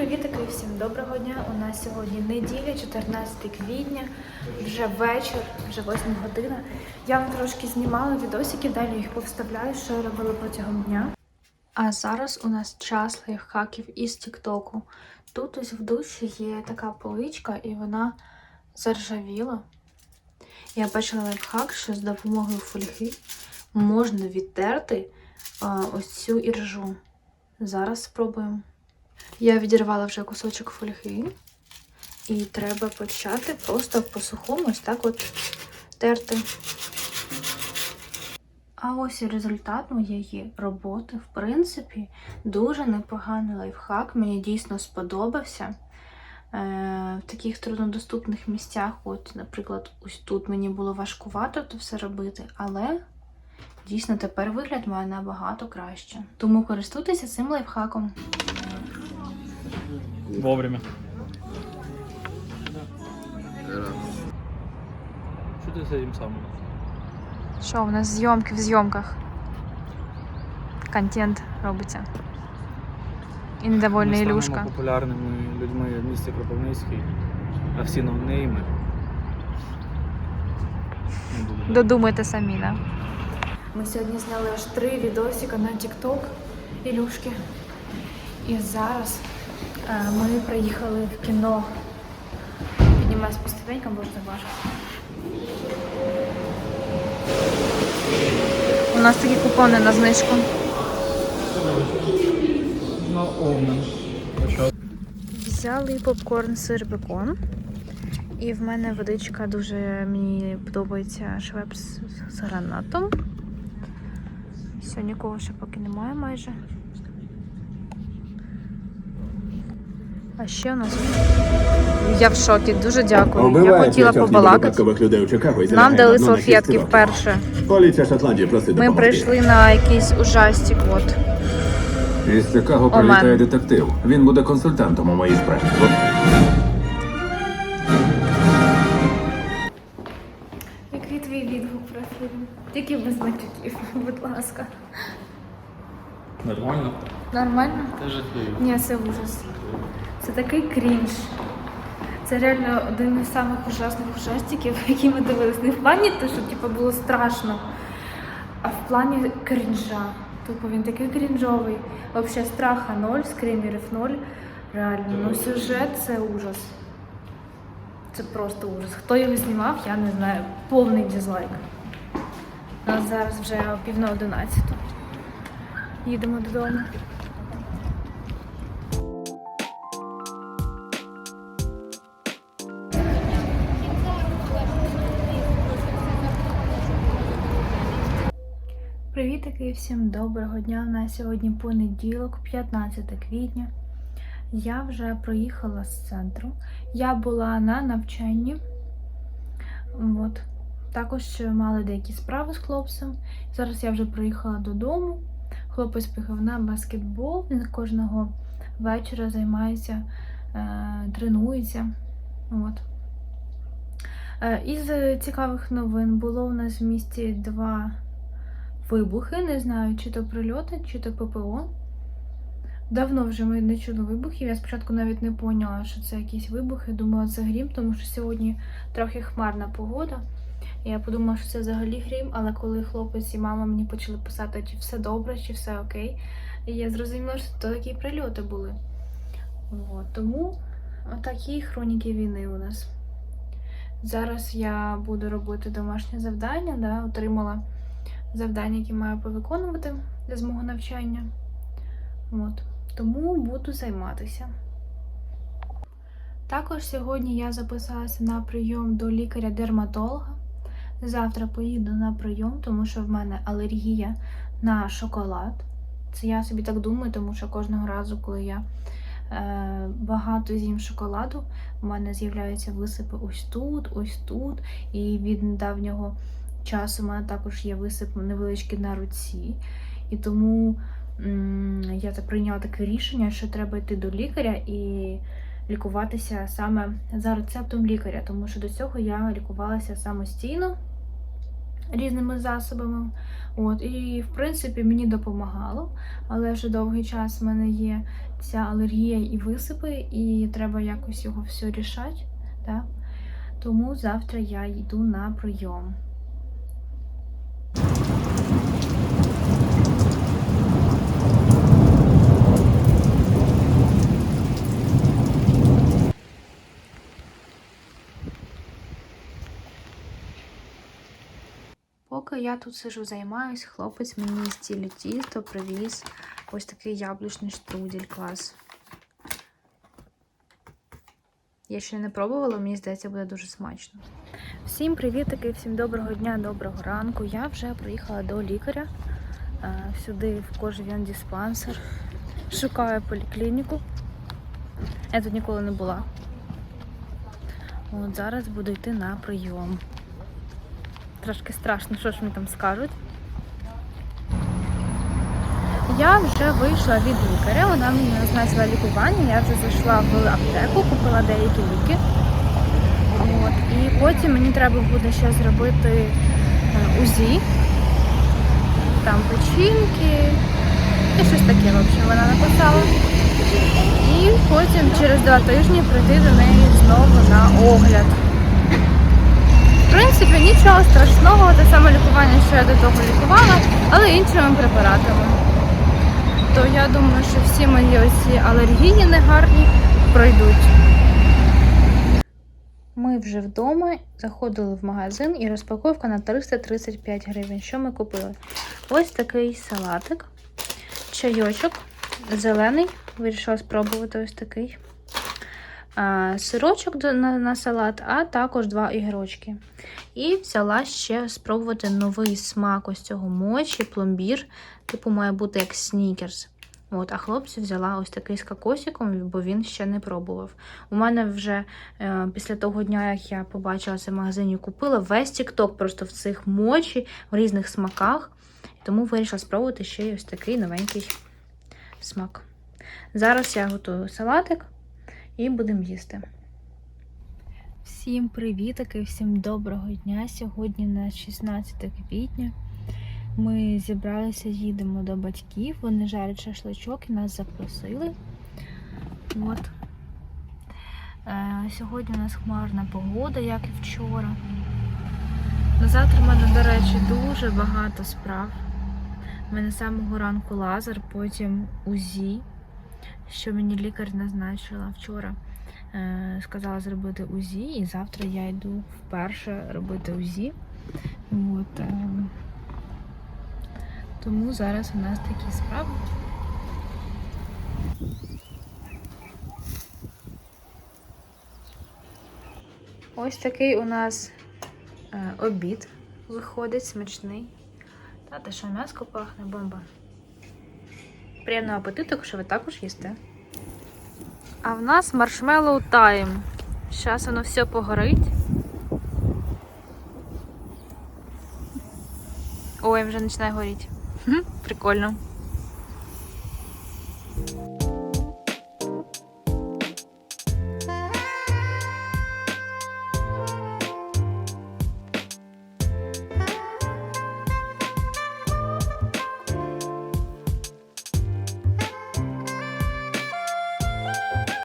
Привітики всім доброго дня. У нас сьогодні неділя, 14 квітня, вже вечір, вже 8 година. Я вам трошки знімала відосики, далі їх повставляю, що я робила протягом дня. А зараз у нас час лайфхаків із Тіктоку. Тут ось в душі є така поличка, і вона заржавіла. Я бачила лайфхак, що з допомогою фольги можна відтерти ось цю іржу. Зараз спробуємо. Я відірвала вже кусочок фольги, і треба почати просто по сухому ось так от терти. А ось і результат моєї роботи. В принципі, дуже непоганий лайфхак. Мені дійсно сподобався. Е, в таких труднодоступних місцях, от, наприклад, ось тут мені було важкувато це все робити, але дійсно тепер вигляд має набагато краще. Тому користуйтеся цим лайфхаком. Вовремя. Що ти з цим самим? Що, у нас зйомки в зйомках. Контент робиться. І недовольна Ми Ілюшка. станемо популярними людьми в місті Кропивницький, а всі ноунейми. Додумайте самі, да? Ми сьогодні зняли аж три відосика на TikTok Ілюшки. І зараз е, ми приїхали в кіно. Піднімаюсь по ступенькам, бо ж важко. У нас такі купони на знижку. Взяли попкорн, сир, бекон. І в мене водичка дуже мені подобається швепс з гранатом. Все, нікого ще поки немає майже. А ще у нас. Я в шокі, дуже дякую. Я хотіла побалакати. людей у Чикаго Нам дали шість салфетки вперше. Поліція Шотландії просить Ми прийшли на якийсь ужастик. От. Із Чикаго прилітає детектив. Він буде консультантом у моїй справі. Який твій відгук про фільм? Тільки без матюків, будь ласка. Нормально? Нормально? Це жахливо. Ні, це ужас. Це такий крінж. Це реально один із самих ужасних ужастиків, які ми дивились. Не в плані те, що типу, було страшно, а в плані крінжа. Типу він такий крінжовий. Взагалі страха ноль, скримерів ноль. Реально, ну сюжет це ужас. Це просто ужас. Хто його знімав, я не знаю. Повний дизлайк. У нас зараз вже пів на одинадцяту. Їдемо додому. Привітики всім доброго дня. У нас сьогодні понеділок, 15 квітня. Я вже проїхала з центру. Я була на навчанні. От. Також мали деякі справи з хлопцем. Зараз я вже приїхала додому. Хлопець поїхав на баскетбол. Він кожного вечора займається, е, тренується. От. Е, із цікавих новин було у нас в місті два вибухи. Не знаю, чи то прильоти, чи то ППО. Давно вже ми не чули вибухів. Я спочатку навіть не поняла, що це якісь вибухи. Думала, це грім, тому що сьогодні трохи хмарна погода. Я подумала, що це взагалі грім, але коли хлопець і мама мені почали писати, чи все добре, чи все окей, і я зрозуміла, що то такі прильоти були. От, тому такі хроніки війни у нас. Зараз я буду робити домашнє завдання, да, отримала завдання, які маю повиконувати з мого навчання. От. Тому буду займатися. Також сьогодні я записалася на прийом до лікаря-дерматолога. Завтра поїду на прийом, тому що в мене алергія на шоколад. Це я собі так думаю, тому що кожного разу, коли я е, багато з'їм шоколаду, у мене з'являються висипи ось тут, ось тут. І від недавнього часу у мене також є висип невеличкий на руці. І тому я так прийняла таке рішення, що треба йти до лікаря і лікуватися саме за рецептом лікаря, тому що до цього я лікувалася самостійно. різними засобами. От, і в принципі мені допомагало, але вже довгий час в мене є ця алергія і висипи, і треба якось його все рішати. Так? Тому завтра я йду на прийом. Поки я тут сижу, займаюсь, хлопець мені з цілі тісто привіз ось такий яблучний штрудель клас. Я ще не пробувала, мені здається, буде дуже смачно. Всім привітики, всім доброго дня, доброго ранку. Я вже приїхала до лікаря. е, Сюди в кожен диспансер. Шукаю поліклініку. Я тут ніколи не була. От зараз буду йти на прийом. Трошки страшно, що ж мені там скажуть. Я вже вийшла від лікаря, вона мені назначила лікування. Я вже зайшла в аптеку, купила деякі ліки. От, і потім мені треба буде ще зробити е, УЗІ, там печінки і щось таке, в общем, вона написала. І потім через два тижні прийти до неї знову на огляд. Принципі, нічого страшного, те саме лікування, що я до того лікувала, але іншими препаратами. То я думаю, що всі мої оці алергії негарні пройдуть. Ми вже вдома заходили в магазин і розпаковка на 335 гривень. Що ми купили? Ось такий салатик, чайочок, зелений. Вирішила спробувати ось такий. А, сирочок на, на салат, а також два ігрочки. І взяла ще спробувати новий смак ось цього мочі, пломбір. Типу має бути як снікерс. От, а хлопцю взяла ось такий з кокосиком, бо він ще не пробував. У мене вже е, після того дня, як я побачила це в магазині, купила весь тікток просто в цих мочі, в різних смаках. Тому вирішила спробувати ще ось такий новенький смак. Зараз я готую салатик і будемо їсти. Всім привітики, всім доброго дня. Сьогодні на 16 квітня. Ми зібралися, їдемо до батьків. Вони жарять шашличок і нас запросили. От. Е, сьогодні у нас хмарна погода, як і вчора. На завтра в мене, до речі, дуже багато справ. У мене з самого ранку лазер, потім УЗІ, що мені лікар назначила вчора. Е, сказала зробити УЗІ, і завтра я йду вперше робити УЗІ. От, е, тому зараз у нас такі справи. Ось такий у нас е, обід виходить смачний. Та те, що м'яско пахне бомба. Приємного апетиту, якщо ви також їсте. А в нас маршмеллоу тайм. Зараз воно все погорить. Ой, вже починає горіти. Прикольно.